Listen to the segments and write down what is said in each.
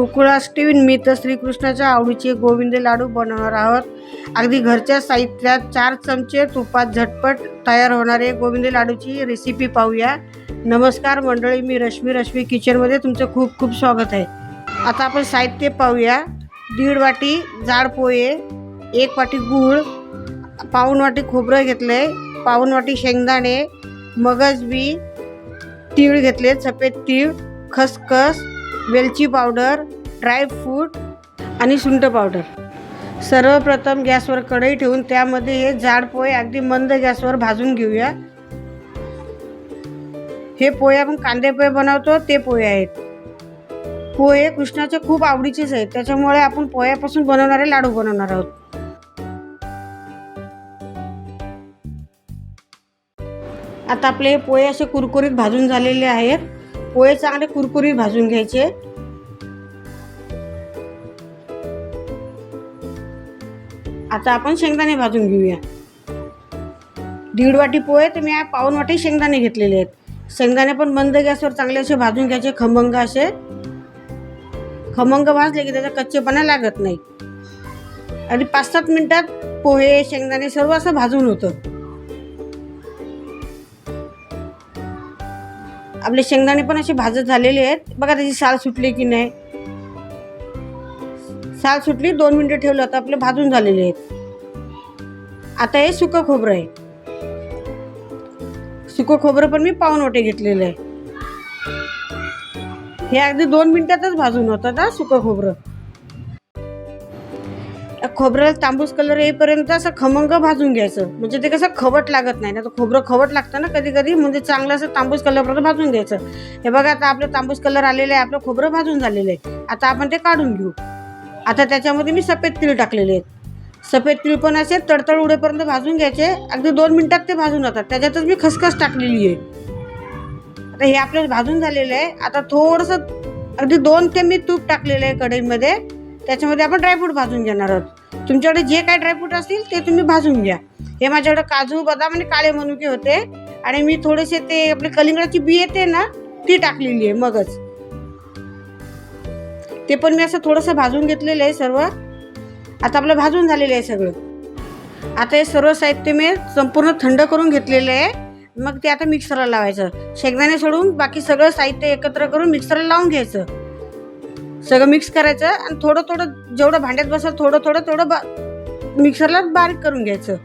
गोकुळाष्टमी मी तर श्रीकृष्णाच्या आवडीचे गोविंद लाडू बनवणार आहोत. अगदी घरच्या साहित्यात चार चमचे तुपात झटपट तयार होणारे गोविंद लाडूची रेसिपी पाहूया. नमस्कार मंडळी मी रश्मी रश्मी किचनमध्ये तुमचं खूप खूप स्वागत आहे. आता आपण साहित्य पाहूया. दीड वाटी जाड पोहे एक वाटी गूळ पाऊण वाटी खोबरं घेतलं आहे पाऊण वाटी शेंगदाणे मगज बी तीळ घेतले सफेद तीळ खसखस वेलची पावडर ड्रायफ्रूट आणि सुंठ पावडर. सर्वप्रथम गॅसवर कढई ठेवून त्यामध्ये हे जाड पोहे अगदी मंद गॅसवर भाजून घेऊया. हे पोहे आपण कांदे पोहे बनवतो ते पोहे आहेत. पोहे कृष्णाचे खूप आवडीचेच आहेत. त्याच्यामुळे आपण पोह्यापासून बनवणारे लाडू बनवणार आहोत. आता आपले हे पोहे असे कुरकुरीत भाजून झालेले आहेत. पोहे चांगले कुरकुरीत भाजून घ्यायचे. आता आपण शेंगदाणे भाजून घेऊया. दीड वाटी पोहे तर मी पाऊन वाटी शेंगदाणे घेतलेले आहेत. शेंगदाणे पण मंद गॅसवर चांगले असे भाजून घ्यायचे खमंग असे. खमंग भाजले की त्याचा कच्चेपणा लागत नाही. आणि पाच सात मिनटात पोहे शेंगदाणे सर्व असं भाजून होतं. आपले शेंगदाणे पण असे भाजत झालेले आहेत. बघा त्याची साल सुटली की नाही. साल सुटली दोन मिनटं ठेवलं तर आपले भाजून झालेले आहेत. आता हे सुकं खोबरं आहे. सुकं खोबरं पण मी पाऊन वाटे घेतलेलं आहे. हे अगदी दोन मिनटातच भाजून होतं ना सुकं खोबरं. खोबऱ्याला तांबूस कलर येईपर्यंत असं खमंग भाजून घ्यायचं. म्हणजे ते कसं खवट लागत नाही ना तर खोबरं खवट लागतं ना कधी कधी म्हणजे चांगलं असं तांबूस कलरपर्यंत भाजून घ्यायचं. हे बघा आता आपलं तांबूस कलर आलेलं आहे आपलं खोबरं भाजून झालेलं आहे. आता आपण ते काढून घेऊ. आता त्याच्यामध्ये मी सफेद तीळ टाकलेले आहेत. सफेद तीळ पण असे तडतड उडेपर्यंत भाजून घ्यायचे. अगदी दोन मिनटात ते भाजून जातात. त्याच्यातच मी खसखस टाकलेली आहे. आता हे आपलं भाजून झालेलं आहे. आता थोडंसं अगदी दोन ते मी तूप टाकलेलं आहे कढईमध्ये. त्याच्यामध्ये आपण ड्रायफ्रूट भाजून घेणार आहोत. तुमच्याकडे जे काय ड्रायफ्रूट असतील ते तुम्ही भाजून घ्या. हे माझ्याकडे काजू बदाम आणि काळे मनुके होते. आणि मी थोडेसे ते आपली कलिंगडाची बी येते ना ती टाकलेली आहे मगच. ते पण मी असं थोडंसं भाजून घेतलेलं आहे सर्व. आता आपलं भाजून झालेलं आहे सगळं. आता हे सर्व साहित्य मी संपूर्ण थंड करून घेतलेलं आहे. मग ते आता मिक्सरला लावायचं. शेंगदाणे सोडून बाकी सगळं साहित्य एकत्र करून मिक्सरला लावून घ्यायचं. सगळं मिक्स करायचं आणि थोडं थोडं जेवढं भांड्यात बसेल थोडं थोडं थोडं बा मिक्सरला बारीक करून घ्यायचं.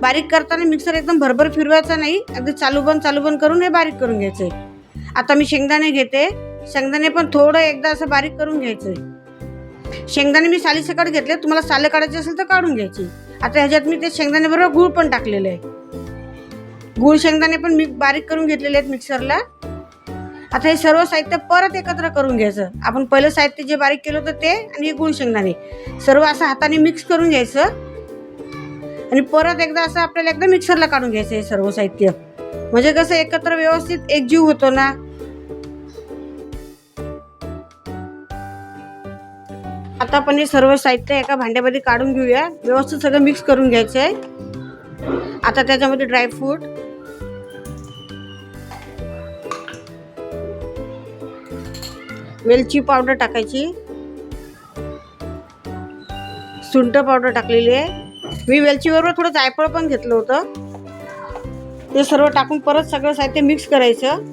बारीक करताना मिक्सर एकदम भरभर फिरवायचा नाही. अगदी चालू बंद चालू बंद करून हे बारीक करून घ्यायचं. आता मी शेंगदाणे घेते. शेंगदाणे पण थोडं एकदा असं बारीक करून घ्यायचं. शेंगदाणे मी साली घेतले. तुम्हाला साले काढायचे असेल तर काढून घ्यायची. आता ह्याच्यात मी ते शेंगदाण्याबरोबर गूळ पण टाकलेलं आहे. गूळ शेंगदाणे पण मी बारीक करून घेतलेले आहेत मिक्सरला आता हे सर्व साहित्य परत एकत्र करून घ्यायचं. आपण पहिलं साहित्य जे बारीक केलं होतं ते आणि हे गुळ शेंगदाणे. सर्व असं हाताने मिक्स करून घ्यायचं. आणि परत एकदा असं आपल्याला एकदा मिक्सरला काढून घ्यायचं हे सर्व साहित्य. म्हणजे कसं एकत्र व्यवस्थित एकजीव होतो ना. आता आपण हे सर्व साहित्य एका भांड्यामध्ये काढून घेऊया. व्यवस्थित सगळं मिक्स करून घ्यायचं आहे आता त्याच्यामध्ये ड्रायफ्रूट वेलची पावडर टाकायची. सुंट पावडर टाकलेली आहे. मी वेलचीबरोबर थोडं जायफळ पण घेतलं होतं. ते सर्व टाकून परत सगळं साहित्य मिक्स करायचं.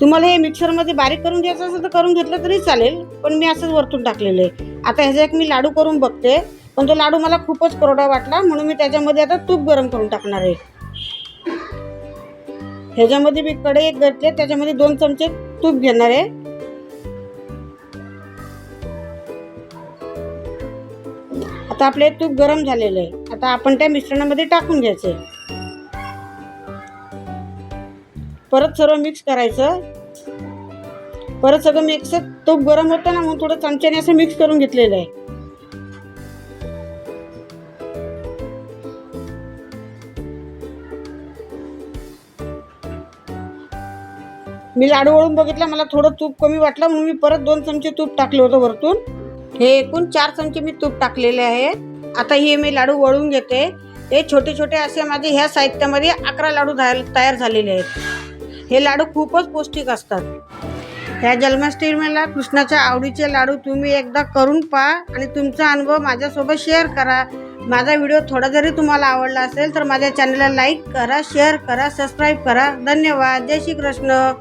तुम्हाला हे मिक्सरमध्ये बारीक करून घ्यायचं असेल तर करून घेतलं तरी चालेल पण मी असंच वरतून टाकलेलं आहे. आता ह्याचा एक मी लाडू करून बघते पण तो लाडू मला खूपच कोरडा वाटला म्हणून मी त्याच्यामध्ये आता तूप गरम करून टाकणार आहे. ह्याच्यामध्ये मी कढई एक घेतले त्याच्यामध्ये दोन चमचे तूप घेणार आहे. आता आपले तूप गरम झालेलं आहे. आता आपण त्या मिश्रणामध्ये टाकून घ्यायचं परत सर्व मिक्स करायचं. परत सगळं मिक्स तूप गरम होतं ना म्हणून थोडं चमच्याने असं मिक्स करून घेतलेलं आहे. मी लाडू वळून बघितला मला थोडं तूप कमी वाटलं म्हणून मी परत दोन चमचे तूप टाकले होतं वरतून. हे एकूण चार चमचे मी तूप टाकलेले आहे. आता हे मी लाडू वळून घेते. हे छोटे छोटे असे माझे ह्या साहित्यामध्ये अकरा लाडू झाल- तयार झालेले आहेत. हे लाडू खूपच पौष्टिक असतात. ह्या जन्माष्टमीला कृष्णाच्या आवडीचे लाडू तुम्ही एकदा करून पहा आणि तुमचा अनुभव माझ्यासोबत शेअर करा. माझा व्हिडिओ थोडा जरी तुम्हाला आवडला असेल तर माझ्या चॅनलला लाईक करा शेअर करा सबस्क्राईब करा. धन्यवाद. जय श्री कृष्ण